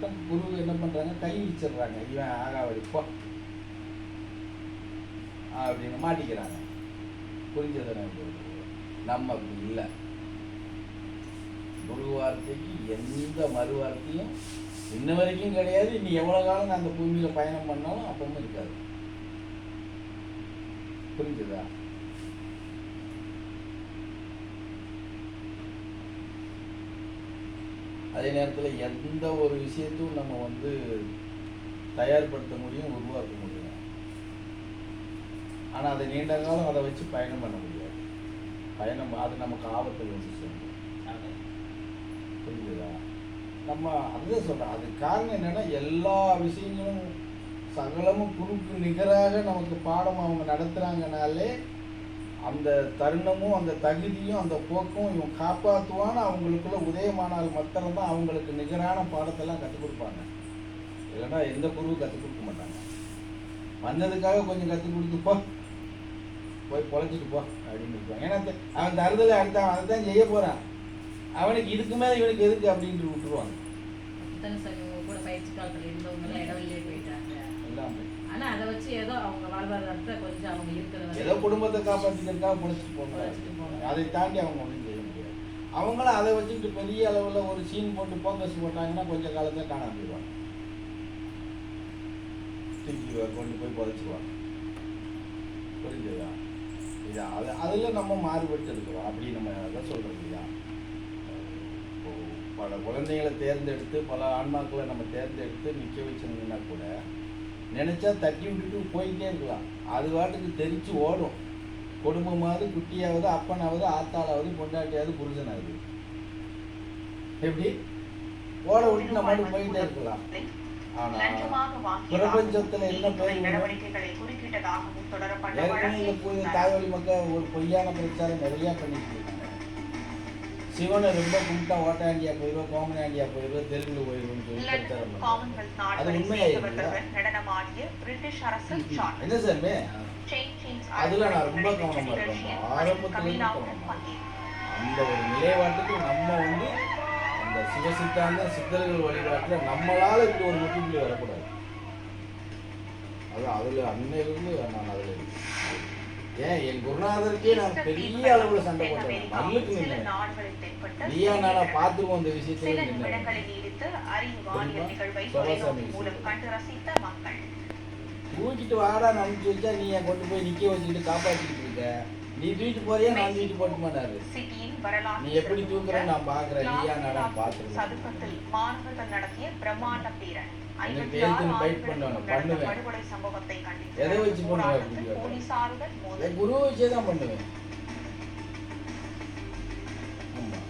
மட்டும் குரு என்ன பண்றாங்க? கை வச்சிடுறாங்க இவன் ஆகா போ. அப்படின்னு மாட்டிக்கிறாங்க. புரிஞ்சது நம்ம அப்படி இல்லை. குரு வார்த்தைக்கு எந்த மறு வார்த்தையும் இன்ன வரைக்கும் கிடையாது. இனி எவ்வளோ காலம் நான் அந்த பூமியில் பயணம் பண்ணாலும் அப்பவும் இருக்காது. புரிஞ்சுதா? அதே நேரத்தில் எந்த ஒரு விஷயத்தையும் நம்ம வந்து தயார்படுத்த முடியும் உருவாக்க முடியும். ஆனால் அதை நீண்ட காலம் அதை வச்சு பயணம் பண்ண முடியாது. பயணம் அது நமக்கு ஆபத்தில் வந்து சேரும் புரியுதா நம்ம அதுதான் சொல்கிறோம் அது காரணம் என்னன்னா எல்லா விஷயங்களும் சகலமும் குறுக்கு நிகராக நமக்கு பாடம் அவங்க நடத்துகிறாங்கனாலே அந்த தருணமும் அந்த தகுதியும் அந்த போக்கும் இவன் காப்பாற்றுவான்னு அவங்களுக்குள்ள உதயமானால் மாத்திரம்தான் அவங்களுக்கு நிகரான பாடத்தெல்லாம் கற்றுக் கொடுப்பாங்க. இல்லைன்னா எந்த குருவும் கற்றுக் கொடுக்க மாட்டாங்க. வந்ததுக்காக கொஞ்சம் கற்றுக் கொடுத்துப்போ போய் பொழைச்சிட்டு போ அப்படின்னு இருப்பாங்க. ஏன்னா தெ- அவன் தருதலை அடுத்த அதை தான் செய்ய போகிறான் அவனுக்கு இதுக்கு மேலே இவனுக்கு எதுக்கு அப்படின்ட்டு விட்டுருவாங்க. அதை ஏதோ அவங்க வாழ்வாதாரத்தை கொஞ்சம் அவங்க இருக்கிறத ஏதோ குடும்பத்தை காப்பாற்றிக்கிறதுக்காக போகிறாங்க போறாங்க. அதை தாண்டி அவங்க ஒன்றும் செய்ய முடியாது. அவங்களும் அதை வச்சுக்கிட்டு பெரிய அளவில் ஒரு சீன் போட்டு ஃபோக்கஸ் போட்டாங்கன்னா கொஞ்ச காலத்துல காணாம போயிடுவாங்க. தூக்கி கொண்டு போய் புதைச்சிருவாங்க. புரிஞ்சுதா? இது அது அதில் நம்ம மாறுபட்டு இருக்கிறோம் அப்படி நம்ம அதான் சொல்கிறோம் இல்லையா? பல குழந்தைகளை தேர்ந்தெடுத்து பல ஆன்மாக்களை நம்ம தேர்ந்தெடுத்து நிற்க வச்சிருந்தோம்னா கூட நினச்சா தட்டி விட்டுட்டு போயிட்டே இருக்கலாம். அது பாட்டுக்கு தெரிச்சு ஓடும். குடும்பமாவது குட்டியாவது அப்பனாவது ஆத்தாளாவது பொண்டாட்டியாவது புருஷனாவது. எப்படி? ஓட விட்டு நம்ம போயிட்டே இருக்கலாம். பிரபஞ்சத்துல என்ன பேர் ஏற்கனவே இந்த தாய்வழி மக்கள் ஒரு பொய்யான பிரச்சாரம் நிறைய பண்ணிட்டு இருக்காங்க. சிவனை ரொம்ப கும்பிட்டா ஓட்டாண்டியா போயிடுவோம் கோமனாண்டியா லண்டன் பண்றாங்க. காமன்வெல்த் அது நாடுகளை உண்மையா சேர்ந்தவர்களுடன் நடனமாடிய பிரிட்டிஷ் அரசு என்ன ஜேம்ஸ் அதுல நான் ரொம்ப கவனமா இருக்கேன். ஆரம்பத்துல. அந்த ஒரு நிலைப்பாட்டுக்கு நம்ம வந்து அந்த சிவசித்தாந்த சித்தர்கள் வழிபாட்டில் நம்மளால இப்படி ஒரு முற்றுப்புள்ளி வரக்கூடாது அது அதில் அன்னையிலிருந்து நான் அதில் என் குருநாதருக்கே நான் பெரிய அளவில் சண்டை போட்டேன். நாடுகளில் தென்பட்ட நீயா நானா பார்த்துருவோம் இந்த விஷயத்துல மக்கள். தூக்கிட்டு வாடா அனுப்பிச்சு வச்சா நீ கொண்டு போய் நிக்க வச்சுக்கிட்டு காப்பாற்றிக்கிட்டு இருக்க? நீ தூக்கிட்டு போறியா நான் தூக்கிட்டு போட்டு மாட்டாரு. நீ எப்படி தூக்குற நான் பாக்குறேன் நீயா நாடா பாத்துருவேன் சதுக்கத்தில் மாணவர்கள் நடத்திய பிரம்மாண்ட எனக்கு பண்ணுவேன். எதை வச்சு பண்ணுவேன் குரு வச்சே தான் பண்ணுவேன். ஆமா.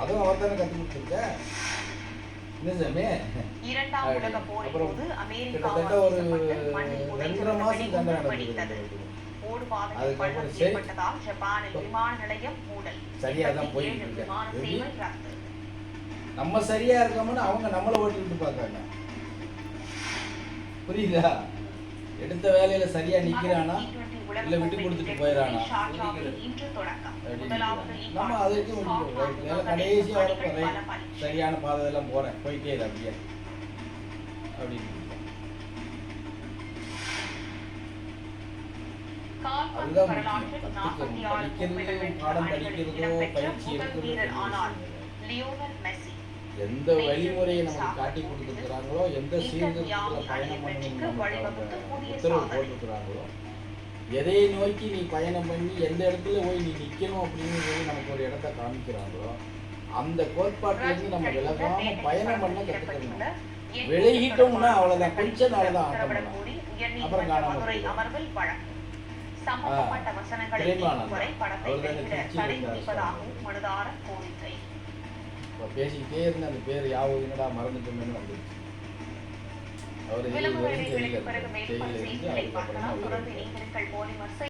அதுவும் அவர் தானே கொடுத்துருக்க? இரண்டாம். உலக போரின் போது கிட்டத்தட்ட ஒரு ரெண்டரை மாசம் வெடிகுண்டு வெடித்தது நடந்தது ஓடுபாதையில் அதுக்கப்புறம் பள்ளம் சரி. ஏற்பட்டதால் ஜப்பானில் விமான நிலையம் மூடல். சரியா தான் இருபத்தி போயிட்டு ஏழு இருக்கு. விமான எப்படி? சேவை ரத்து. நம்ம சரியா இருக்கோம்னு அவங்க நம்மளை ஓட்டிக்கிட்டு பார்க்கறாங்க. புரியுதா? எடுத்த வேலையில சரியா நிக்கிறானா? இல்ல விட்டு கொடுத்துட்டு போயிடறானா? நம்ம அதுக்கு வரப்போ ரைட் சரியான பாதை எல்லாம் போறேன். போயிட்டே இரு அப்படியே. அப்படின்னு அதுதான் படிக்கிறது பாடம் படிக்கிறதோ பயிற்சி எடுக்கிறதோ எந்த வழிமுறையை நமக்கு காட்டி கொடுத்துருக்குறாங்களோ எந்த சீர்திருத்தத்தில் பயணம் பண்ணி உத்தரவு போட்டிருக்கிறாங்களோ எதை நோக்கி நீ பயணம் பண்ணி எந்த இடத்துல போய் நீ நிற்கணும் அப்படின்னு சொல்லி நமக்கு ஒரு இடத்த காமிக்கிறாங்களோ அந்த கோட்பாட்டிலிருந்து நம்ம விலகாம பயணம் பண்ண கற்றுக்கணும் விலகிட்டோம்னா அவ்வளோதான் கொஞ்ச நாள் தான் ஆட்டம் பண்ணலாம். அப்புறம் காணாம சம்பந்தப்பட்ட வசனங்களை பிரேமானந்தா. வரை படத்தை வெளியிட தடை விதிப்பதாகவும் மனுதாரர் கோரிக்கை. பேசிக்கிட்டே இருந்து அந்த பேர் யாவும் என்னடா மறந்துட்டோமேனு வந்துருச்சு. அவர் விளம்பர இடைவெளிக்கு பிறகு இருந்து செய்திகளை பார்க்கலாம். தொடர்ந்து இணைந்திருங்கள். போலிமர்